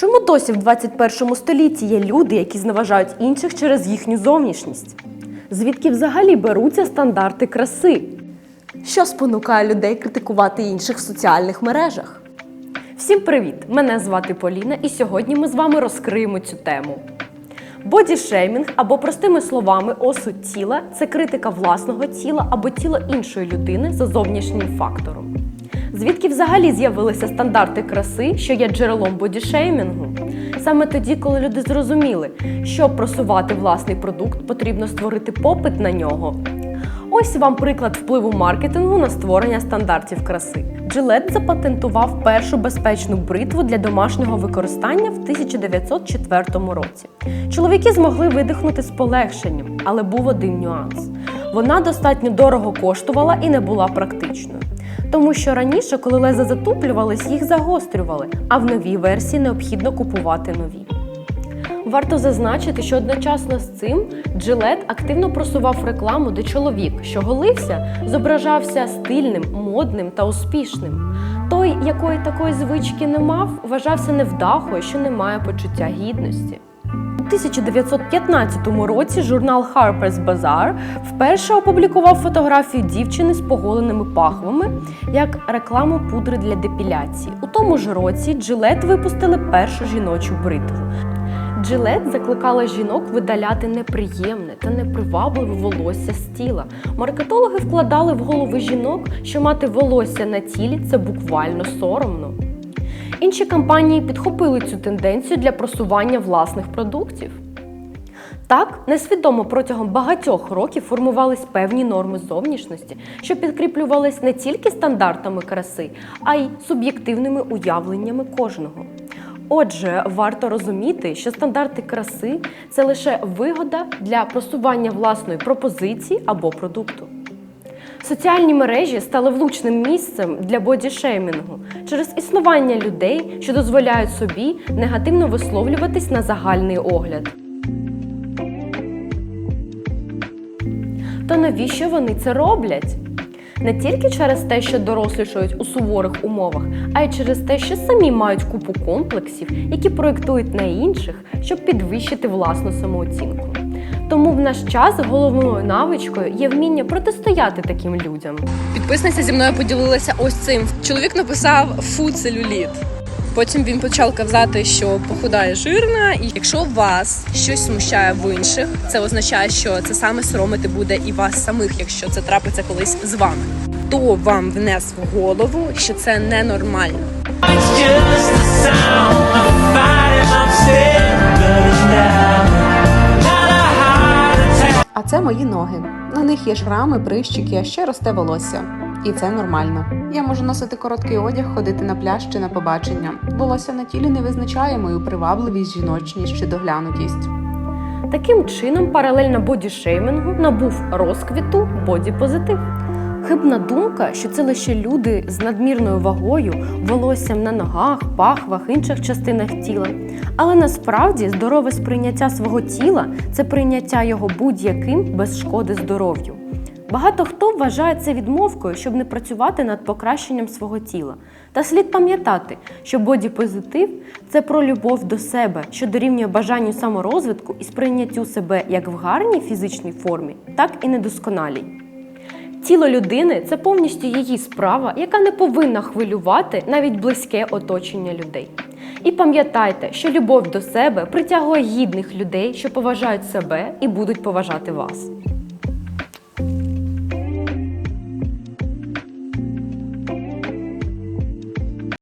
Чому досі в 21 столітті є люди, які зневажають інших через їхню зовнішність? Звідки взагалі беруться стандарти краси? Що спонукає людей критикувати інших в соціальних мережах? Всім привіт! Мене звати Поліна, і сьогодні ми з вами розкриємо цю тему. Бодішеймінг або простими словами осуд тіла це критика власного тіла або тіла іншої людини за зовнішнім фактором. Звідки взагалі з'явилися стандарти краси, що є джерелом бодішеймінгу? Саме тоді, коли люди зрозуміли, щоб просувати власний продукт, потрібно створити попит на нього. Ось вам приклад впливу маркетингу на створення стандартів краси. Gillette запатентував першу безпечну бритву для домашнього використання в 1904 році. Чоловіки змогли видихнути з полегшенням, але був один нюанс: вона достатньо дорого коштувала і не була практичною. Тому що раніше, коли леза затуплювались, їх загострювали, а в новій версії необхідно купувати нові. Варто зазначити, що одночасно з цим Gillette активно просував рекламу, де чоловік, що голився, зображався стильним, модним та успішним. Той, якої такої звички не мав, вважався невдахою, що не має почуття гідності. У 1915 році журнал Harper's Bazaar вперше опублікував фотографію дівчини з поголеними пахвами як рекламу пудри для депіляції. У тому ж році Gillette випустили першу жіночу бритву. Джилет закликала жінок видаляти неприємне та непривабливе волосся з тіла. Маркетологи вкладали в голови жінок, що мати волосся на тілі це буквально соромно. Інші компанії підхопили цю тенденцію для просування власних продуктів. Так, несвідомо протягом багатьох років формувались певні норми зовнішності, що підкріплювались не тільки стандартами краси, а й суб'єктивними уявленнями кожного. Отже, варто розуміти, що стандарти краси це лише вигода для просування власної пропозиції або продукту. Соціальні мережі стали влучним місцем для бодішеймінгу через існування людей, що дозволяють собі негативно висловлюватись на загальний огляд. То навіщо вони це роблять? Не тільки через те, що дорослішають у суворих умовах, а й через те, що самі мають купу комплексів, які проєктують на інших, щоб підвищити власну самооцінку. Тому в наш час головною навичкою є вміння протистояти таким людям. Підписниця зі мною поділилася ось цим. Чоловік написав фу целюліт. Потім він почав казати, що похудає жирна, і якщо вас щось смущає в інших, це означає, що це саме соромити буде і вас самих, якщо це трапиться колись з вами. Хто вам внес в голову, що це ненормально? It's just the sound of мої ноги. На них є шрами, прищики, а ще росте волосся. І це нормально. Я можу носити короткий одяг, ходити на пляж чи на побачення. Волосся на тілі не визначає мою привабливість, жіночність чи доглянутість. Таким чином, паралельно бодішеймінгу набув розквіту бодіпозитив. Хибна думка, що це лише люди з надмірною вагою, волоссям на ногах, пахвах, інших частинах тіла. Але насправді здорове сприйняття свого тіла це прийняття його будь-яким без шкоди здоров'ю. Багато хто вважає це відмовкою, щоб не працювати над покращенням свого тіла. Та слід пам'ятати, що бодіпозитив це про любов до себе, що дорівнює бажанню саморозвитку і сприйняттю себе як в гарній фізичній формі, так і недосконалій. Тіло людини це повністю її справа, яка не повинна хвилювати навіть близьке оточення людей. І пам'ятайте, що любов до себе притягує гідних людей, що поважають себе і будуть поважати вас.